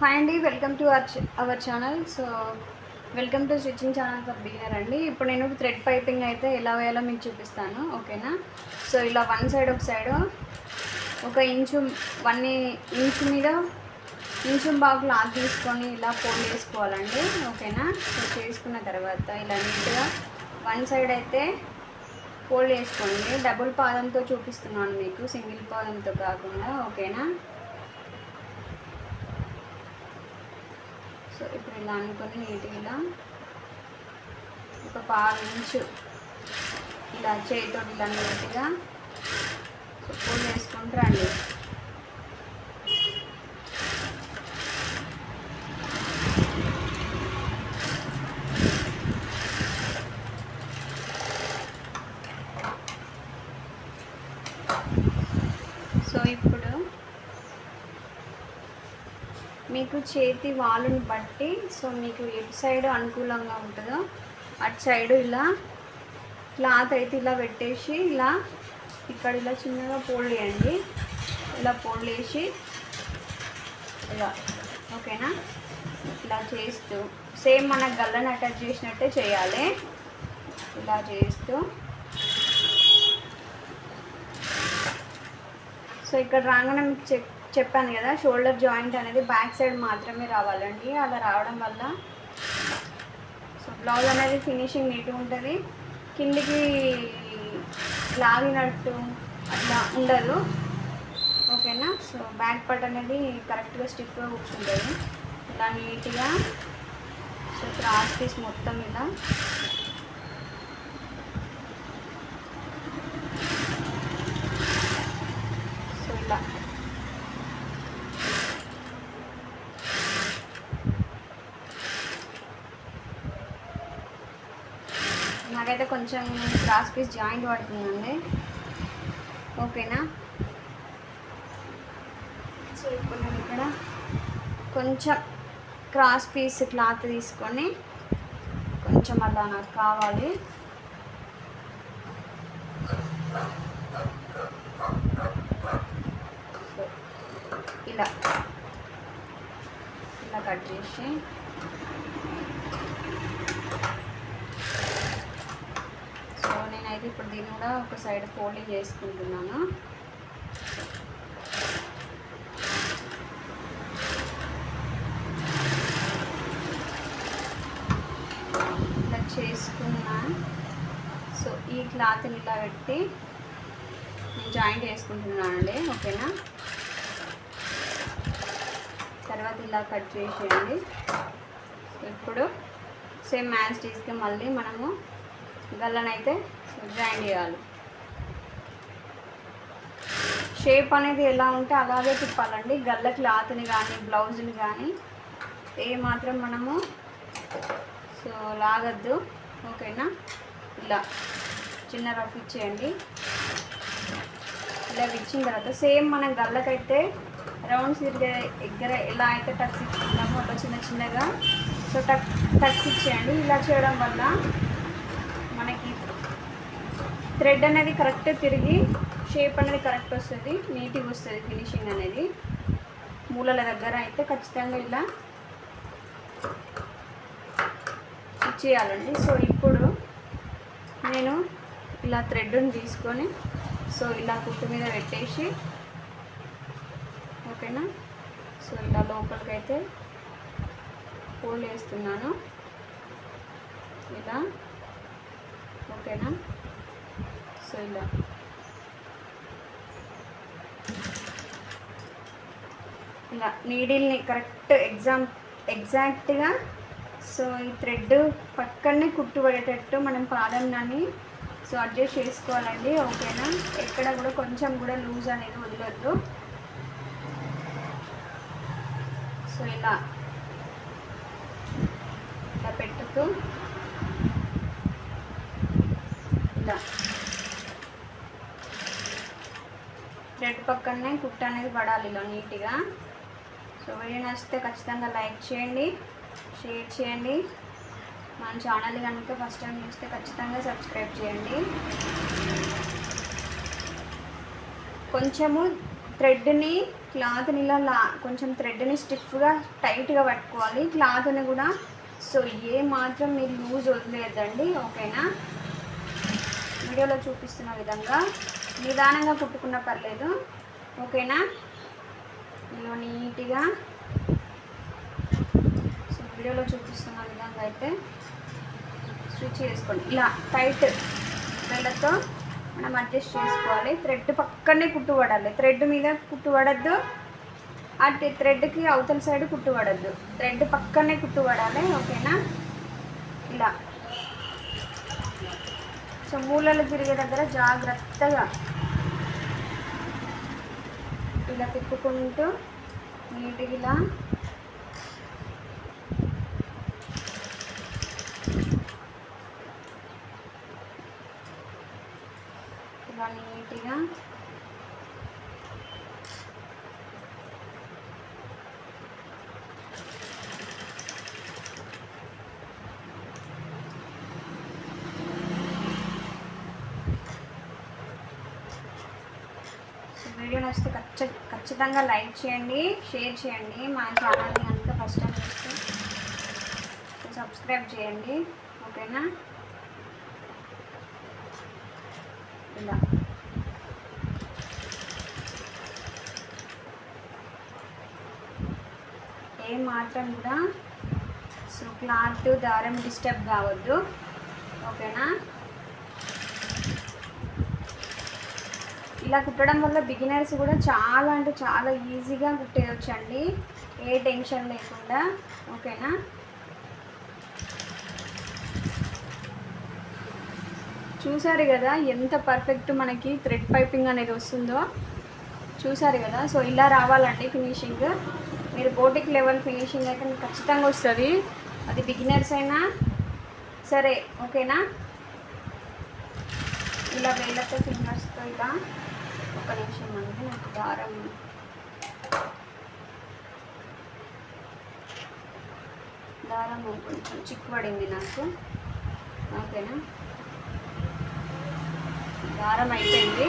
Hi అండి welcome to our our channel so welcome to stitching channel for beginner అండి. ఇప్పుడు నేను thread piping అయితే ఎలా వేయాలో మీకు చూపిస్తాను ఓకేనా సో ఇలా వన్ సైడ్ ఒక సైడ్ ఒక ఇంచు వన్ ఇంచు మీద ఇంచు బాగు లాక్ తీసుకొని ఇలా ఫోల్డ్ చేసుకోవాలండి ఓకేనా సో చేసుకున్న తర్వాత ఇలా నీట్గా వన్ సైడ్ అయితే ఫోల్డ్ చేసుకోండి. డబుల్ పాదంతో చూపిస్తున్నాను మీకు సింగిల్ పాదంతో కాకుండా ఓకేనా సో ఇప్పుడు ఇలా అనుకొని నీట్గా ఇలా ఒక పావు ఇంచు ఇలా చేతితో ఇలా నీట్గా ఫోల్డ్ వేసుకుంటారండి సో ఇప్పుడు మీకు చేతి వాలుని బట్టి సో మీకు ఎటు సైడ్ అనుకూలంగా ఉంటుందో అటు సైడ్ ఇలా క్లాత్ అయితే ఇలా పెట్టేసి ఇలా ఇక్కడ ఇలా చిన్నగా ఫోల్డ్ చేయండి. ఇలా ఫోల్డ్ చేసి ఇలా ఓకేనా? ఇలా చేస్తూ సేమ్ మన గల్లని అటాచ్ చేసినట్టే చేయాలి. ఇలా చేస్తూ. సో ఇక్కడ రాగానే మీకు చెక్ చెప్పాను కదా షోల్డర్ జాయింట్ అనేది బ్యాక్ సైడ్ మాత్రమే రావాలండి. అలా రావడం వల్ల సో బ్లౌజ్ అనేది ఫినిషింగ్ నీట్గా ఉంటుంది. కిందికి లాగినట్టు అట్లా ఉండదు. ఓకేనా? సో బ్యాక్ పార్ట్ అనేది కరెక్ట్గా స్టిఫ్గా కూర్చుంటుంది. ఇలా నీట్గా సో క్రాస్ పీస్ మొత్తం ఇలా సో ఇలా నాకైతే కొంచెం క్రాస్ పీస్ జాయింట్ పడుతుందండి. ఓకేనా? సో ఇప్పుడు నేను ఇక్కడ. కొంచెం క్రాస్ పీస్ క్లాత్ తీసుకొని కొంచెం అలా నాకు కావాలి. ఇలా. ఇలా కట్ చేసి సో నేనైతే ఇప్పుడు దీన్ని కూడా ఒక సైడ్ ఫోల్డింగ్ చేసుకుంటున్నాను. ఇలా చేసుకున్నా. సో ఈ క్లాత్ని ఇలా పెట్టి నేను జాయింట్ చేసుకుంటున్నానండి ఓకేనా? తర్వాత ఇలా కట్ చేసేయండి. ఇప్పుడు సేమ్ మ్యాచ్ తీసుకుని మళ్ళీ మనము గల్లనైతే జాయిన్ చేయాలి షేప్ అనేది ఎలా ఉంటే అలాగే తిప్పాలండి. గల్ల క్లాత్ని కానీ బ్లౌజ్ని కానీ ఏ మాత్రం మనము సో లాగద్దు. ఓకేనా? ఇలా చిన్న రఫ్ ఇచ్చేయండి. ఇలా ఇచ్చిన తర్వాత సేమ్ మనం గల్లకైతే రౌండ్స్ దగ్గర ఎలా అయితే టక్స్ ఇచ్చుకున్నామో అలా చిన్న చిన్నగా సో టక్ టక్స్ ఇచ్చేయండి. ఇలా చేయడం వల్ల థ్రెడ్ అనేది కరెక్ట్ తిరిగి షేప్ అనేది కరెక్ట్ వస్తుంది. నీట్గా వస్తుంది ఫినిషింగ్ అనేది. మూలల దగ్గర అయితే ఖచ్చితంగా ఇలా ఇచ్చేయాలండి సో ఇప్పుడు నేను ఇలా థ్రెడ్ని తీసుకొని సో ఇలా కుట్టు మీద పెట్టేసి ఓకేనా? సో ఇలా లోపలికి అయితే ఫోల్డ్ వేస్తున్నాను ఇలా ఓకేనా? సో ఇలా ఇలా నీడిల్ని కరెక్ట్ ఎగ్జామ్ ఎగ్జాక్ట్గా సో ఈ థ్రెడ్ పక్కనే కుట్టుబడేటట్టు మనం మనం పాదంని సో అడ్జస్ట్ చేసుకోవాలండి ఓకేనా? ఎక్కడ కూడా కొంచెం కూడా లూజ్ అనేది వదలొద్దు. సో ఇలా ఇలా పెట్టుతూ ఇలా. థ్రెడ్ పక్కనే కుట్ట అనేది పడాలి ఇలా నీట్గా. సో వీడియో నచ్చితే ఖచ్చితంగా లైక్ చేయండి షేర్ చేయండి. మన ఛానల్ కనుక ఫస్ట్ టైం చూస్తే ఖచ్చితంగా సబ్స్క్రైబ్ చేయండి. కొంచెము థ్రెడ్ని క్లాత్ని ఇలా లా కొంచెం థ్రెడ్ని స్టిఫ్గా టైట్గా పట్టుకోవాలి. క్లాత్ని కూడా సో ఏ మాత్రం మీరు లూజ్ వదిలేదండి ఓకేనా? వీడియోలో చూపిస్తున్న విధంగా నిదానంగా కుట్టుకున్న పర్లేదు. ఓకేనా? ఇలా నీట్గా. సో వీడియోలో చూపిస్తున్న విధంగా అయితే స్టిచ్ చేసుకోండి. ఇలా టైట్ వెళ్ళతో మనం అడ్జస్ట్ చేసుకోవాలి. థ్రెడ్ పక్కనే కుట్టు పడాలి థ్రెడ్ మీద కుట్టుపడద్దు అటు థ్రెడ్కి అవతల సైడ్ కుట్టుపడద్దు థ్రెడ్ పక్కనే కుట్టు పడాలి ఓకేనా? ఇలా. సో మూలలు తిరిగే దగ్గర జాగ్రత్తగా ఇలా తిప్పుకుంటూ నీట్గా ఇలా ఇలా నీట్గా నచ్చితే ఖచ్చ ఖచ్చితంగా లైక్ చేయండి షేర్ చేయండి మా ఛానల్ని కనుక ఫస్ట్ టైం చూస్తే. సబ్స్క్రైబ్ చేయండి ఓకేనా? ఇలా. ఏ మాత్రం కూడా సో క్లాత్ దారం డిస్టర్బ్ కావద్దు. ఓకేనా? ఇలా కుట్టడం వల్ల బిగినర్స్ కూడా చాలా అంటే చాలా ఈజీగా కుట్టేయచ్చండి. ఏ టెన్షన్ లేకుండా. ఓకేనా? చూసారు కదా ఎంత పర్ఫెక్ట్ మనకి థ్రెడ్ పైపింగ్ అనేది వస్తుందో? చూసారు కదా? సో ఇలా రావాలండి ఫినిషింగ్ మీరు బోటిక్ లెవెల్ ఫినిషింగ్ అయితే ఖచ్చితంగా వస్తుంది. అది బిగినర్స్ అయినా సరే ఓకేనా? ఇలా వేళ్ళతో ఫింగర్స్తో ఇలా. ఒక నిమిషం అండి నాకు దారం దారం కొంచెం చిక్కుపడింది నాకు. ఓకేనా? దారం అయిపోయింది.